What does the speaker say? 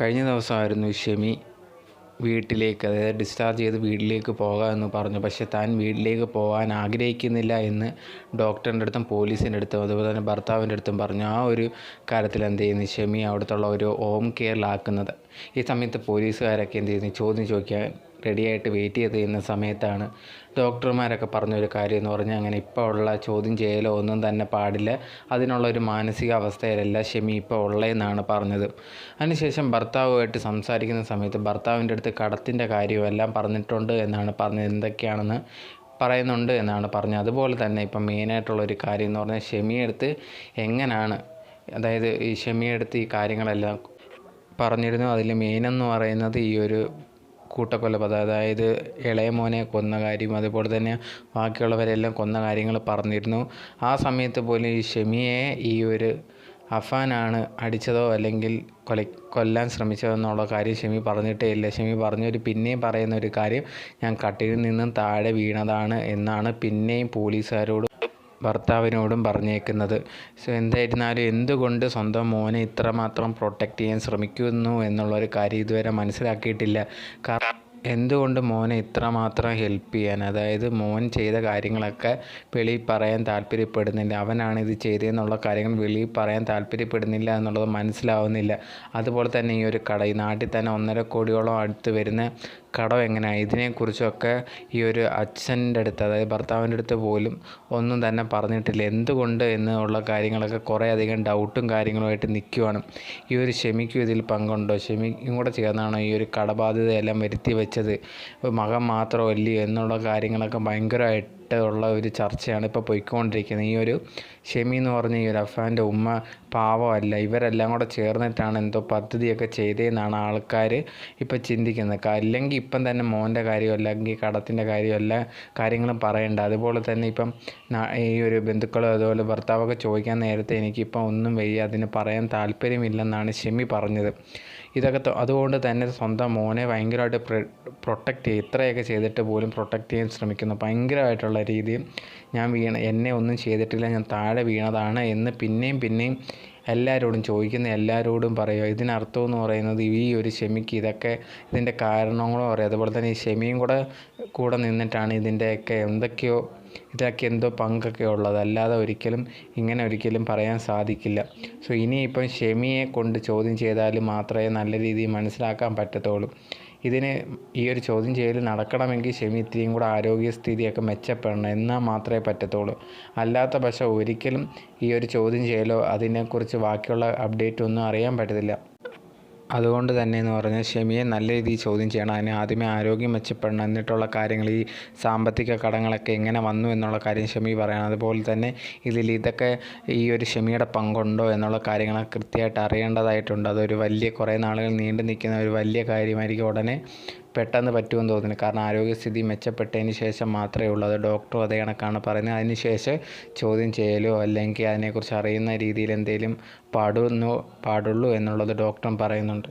കഴിഞ്ഞ ദിവസമായിരുന്നു ഷെമി വീട്ടിലേക്ക് അതായത് ഡിസ്ചാർജ് ചെയ്ത് വീട്ടിലേക്ക് പോകാമെന്ന് പറഞ്ഞു. പക്ഷെ താൻ വീട്ടിലേക്ക് പോകാൻ ആഗ്രഹിക്കുന്നില്ല എന്ന് ഡോക്ടറിന്റെ അടുത്തും പോലീസിന്റെ അടുത്തും അതുപോലെ തന്നെ ഭർത്താവിന്റെ അടുത്തും പറഞ്ഞു. ആ ഒരു കാര്യത്തിൽ എന്ത് ചെയ്യുന്നു ഷെമി അവിടുത്തുള്ള ഒരു ഹോം കെയറിലാക്കുന്നത് ഈ സമയത്ത് പോലീസുകാരൊക്കെ എന്ത് ചെയ്യുന്നു? ചോദ്യം ചോദിക്കാൻ റെഡിയായിട്ട് വെയിറ്റ് ചെയ്ത് ചെയ്യുന്ന സമയത്താണ് ഡോക്ടർമാരൊക്കെ പറഞ്ഞൊരു കാര്യം എന്ന് പറഞ്ഞാൽ അങ്ങനെ ഇപ്പോൾ ഉള്ള ചോദ്യം ചെയ്യലോ ഒന്നും തന്നെ പാടില്ല. അതിനുള്ള ഒരു മാനസികാവസ്ഥയിലല്ല ഷെമി ഇപ്പോൾ ഉള്ളതെന്നാണ് പറഞ്ഞത്. അതിനുശേഷം ഭർത്താവുമായിട്ട് സംസാരിക്കുന്ന സമയത്ത് ഭർത്താവിന്റെ അടുത്ത് കടത്തിന്റെ കാര്യമെല്ലാം പറഞ്ഞിട്ടുണ്ട് എന്നാണ് പറഞ്ഞത്. എന്തൊക്കെയാണെന്ന് പറയുന്നുണ്ട് എന്നാണ് പറഞ്ഞത്. അതുപോലെ തന്നെ ഇപ്പം മെയിനായിട്ടുള്ളൊരു കാര്യം എന്ന് പറഞ്ഞാൽ ഷെമിയെടുത്ത് എങ്ങനെയാണ് അതായത് ഈ ഷെമിയെടുത്ത് ഈ കാര്യങ്ങളെല്ലാം പറഞ്ഞിരുന്നു. അതിൽ മെയിനെന്ന് പറയുന്നത് ഈ ഒരു കൂട്ടക്കൊലപാതകം അതായത് ഇളയ മോനെ കൊന്ന കാര്യം അതുപോലെ തന്നെ ബാക്കിയുള്ളവരെല്ലാം കൊന്ന കാര്യങ്ങൾ പറഞ്ഞിരുന്നു. ആ സമയത്ത് പോലും ഈ ഷെമിയെ ഈ ഒരു അഫാനാണ് അടിച്ചതോ അല്ലെങ്കിൽ കൊല കൊല്ലാൻ ശ്രമിച്ചതോ എന്നുള്ള കാര്യം ഷെമി പറഞ്ഞിട്ടേ ഇല്ല. ഷെമി പറഞ്ഞൊരു പിന്നെയും പറയുന്ന ഒരു കാര്യം ഞാൻ കട്ടിൽ നിന്നും താഴെ വീണതാണ് എന്നാണ്. പിന്നെയും പോലീസുകാരോട് ഭർത്താവിനോടും പറഞ്ഞേക്കുന്നത്. സോ എന്തായിരുന്നാലും എന്തുകൊണ്ട് സ്വന്തം മോനെ ഇത്രമാത്രം പ്രൊട്ടക്റ്റ് ചെയ്യാൻ ശ്രമിക്കുന്നു എന്നുള്ളൊരു കാര്യം ഇതുവരെ മനസ്സിലാക്കിയിട്ടില്ല. കാരണം എന്തുകൊണ്ട് മോനെ ഇത്രമാത്രം ഹെൽപ്പ് ചെയ്യാൻ? അതായത് മോൻ ചെയ്ത കാര്യങ്ങളൊക്കെ വെളിയിൽ പറയാൻ താല്പര്യപ്പെടുന്നില്ല. അവനാണ് ഇത് ചെയ്തതെന്നുള്ള കാര്യങ്ങൾ വെളിയിൽ പറയാൻ താല്പര്യപ്പെടുന്നില്ല എന്നുള്ളത് മനസ്സിലാവുന്നില്ല. അതുപോലെ തന്നെ ഈ ഒരു കട ഈ നാട്ടിൽ തന്നെ ഒന്നര കോടിയോളം അടുത്ത് വരുന്ന കടം എങ്ങനെയാണ് ഇതിനെക്കുറിച്ചൊക്കെ ഈ ഒരു അച്ഛന്റെ അടുത്ത് അതായത് ഭർത്താവിന്റെ അടുത്ത് പോലും ഒന്നും തന്നെ പറഞ്ഞിട്ടില്ല. എന്തുകൊണ്ട് എന്നുള്ള കാര്യങ്ങളൊക്കെ കുറേ അധികം ഡൗട്ടും കാര്യങ്ങളുമായിട്ട് നിൽക്കുവാണ് ഈ ഒരു ഷെമിക്കും ഇതിൽ പങ്കുണ്ടോ? ഷെമിക്കും കൂടെ ചേർന്നാണോ ഈ ഒരു കടബാധ്യതയെല്ലാം വരുത്തി വെച്ചത് മകൻ മാത്രമല്ലയോ? എന്നുള്ള കാര്യങ്ങളൊക്കെ ഭയങ്കരമായിട്ട് ഉള്ള ഒരു ചർച്ചയാണ് ഇപ്പോൾ പോയിക്കൊണ്ടിരിക്കുന്നത്. ഈ ഒരു ഷെമി എന്ന് പറഞ്ഞ ഈ ഒരു അഫാന്റെ ഉമ്മ പാവമല്ല ഇവരെല്ലാം കൂടെ ചേർന്നിട്ടാണ് എന്തോ പദ്ധതിയൊക്കെ ചെയ്തതെന്നാണ് ആൾക്കാർ ഇപ്പോൾ ചിന്തിക്കുന്നത്. അല്ലെങ്കിൽ ഇപ്പം തന്നെ മോന്റെ കാര്യം അല്ലെങ്കിൽ കടത്തിന്റെ കാര്യം എല്ലാ കാര്യങ്ങളും പറയണ്ട. അതുപോലെ തന്നെ ഇപ്പം ഈ ഒരു ബന്ധുക്കളും അതുപോലെ ഭർത്താവൊക്കെ ചോദിക്കാൻ നേരത്തെ എനിക്കിപ്പം ഒന്നും വയ്യ അതിന് പറയാൻ താല്പര്യമില്ലെന്നാണ് ഷെമി പറഞ്ഞത്. ഇതൊക്കെ അതുകൊണ്ട് തന്നെ സ്വന്തം മോനെ ഭയങ്കരമായിട്ട് പ്രൊട്ടക്റ്റ് ചെയ്യും ഇത്രയൊക്കെ ചെയ്തിട്ട് പോലും പ്രൊട്ടക്റ്റ് ചെയ്യാൻ ശ്രമിക്കുന്നു. ഭയങ്കരമായിട്ടുള്ള രീതിയിൽ ഞാൻ വീണ എന്നെ ഒന്നും ചെയ്തിട്ടില്ല. ഞാൻ താഴെ വീണതാണ് എന്ന് പിന്നെയും പിന്നെയും എല്ലാവരോടും ചോദിക്കുന്ന എല്ലാവരോടും പറയുക. ഇതിനർത്ഥം എന്ന് പറയുന്നത് ഈ ഒരു ക്ഷമിക്ക് ഇതൊക്കെ ഇതിന്റെ കാരണങ്ങളും അറിയാം. അതുപോലെ തന്നെ ഈ ക്ഷമയും കൂടെ കൂടെ നിന്നിട്ടാണ് ഇതിന്റെയൊക്കെ എന്തൊക്കെയോ ഇതൊക്കെ എന്തോ പങ്കൊക്കെ ഉള്ളത്. അല്ലാതെ ഒരിക്കലും ഇങ്ങനെ ഒരിക്കലും പറയാൻ സാധിക്കില്ല. സോ ഇനിയിപ്പം ഷെമിയെ കൊണ്ട് ചോദ്യം ചെയ്താൽ മാത്രമേ നല്ല രീതിയിൽ മനസ്സിലാക്കാൻ പറ്റത്തുള്ളൂ. ഇതിന് ഈ ഒരു ചോദ്യം ചെയ്യൽ നടക്കണമെങ്കിൽ ഷെമി ഇത്തിരിയും കൂടെ ആരോഗ്യസ്ഥിതിയൊക്കെ മെച്ചപ്പെടണം. എന്നാൽ മാത്രമേ പറ്റത്തുള്ളൂ. അല്ലാത്ത പക്ഷം ഒരിക്കലും ഈ ഒരു ചോദ്യം ചെയ്യലോ അതിനെക്കുറിച്ച് ബാക്കിയുള്ള അപ്ഡേറ്റ് ഒന്നും അറിയാൻ പറ്റത്തില്ല. അതുകൊണ്ട് തന്നെ എന്ന് പറഞ്ഞാൽ ഷെമിയെ നല്ല രീതിയിൽ ചോദ്യം ചെയ്യണം. അതിന് ആദ്യമേ ആരോഗ്യം മെച്ചപ്പെടണം. എന്നിട്ടുള്ള കാര്യങ്ങൾ ഈ സാമ്പത്തിക കടങ്ങളൊക്കെ എങ്ങനെ വന്നു എന്നുള്ള കാര്യം ഷെമി പറയണം. അതുപോലെ തന്നെ ഇതിൽ ഇതൊക്കെ ഈ ഒരു ഷെമിയുടെ പങ്കുണ്ടോ എന്നുള്ള കാര്യങ്ങൾ കൃത്യമായിട്ട് അറിയേണ്ടതായിട്ടുണ്ട്. അതൊരു വലിയ കുറേ നാളുകൾ നീണ്ടു നിൽക്കുന്ന ഒരു വലിയ കാര്യമായിരിക്കും. ഉടനെ പെട്ടെന്ന് പറ്റുമെന്ന് തോന്നുന്നു കാരണം ആരോഗ്യസ്ഥിതി മെച്ചപ്പെട്ടതിന് ശേഷം മാത്രമേ ഉള്ളൂ. അത് ഡോക്ടറും അതേ കണക്കാണ് പറയുന്നത്. അതിന് ശേഷം ചോദ്യം ചെയ്യലോ അല്ലെങ്കിൽ അതിനെക്കുറിച്ച് അറിയുന്ന രീതിയിൽ എന്തെങ്കിലും പാടുന്നു പാടുള്ളൂ എന്നുള്ളത് ഡോക്ടറും പറയുന്നുണ്ട്.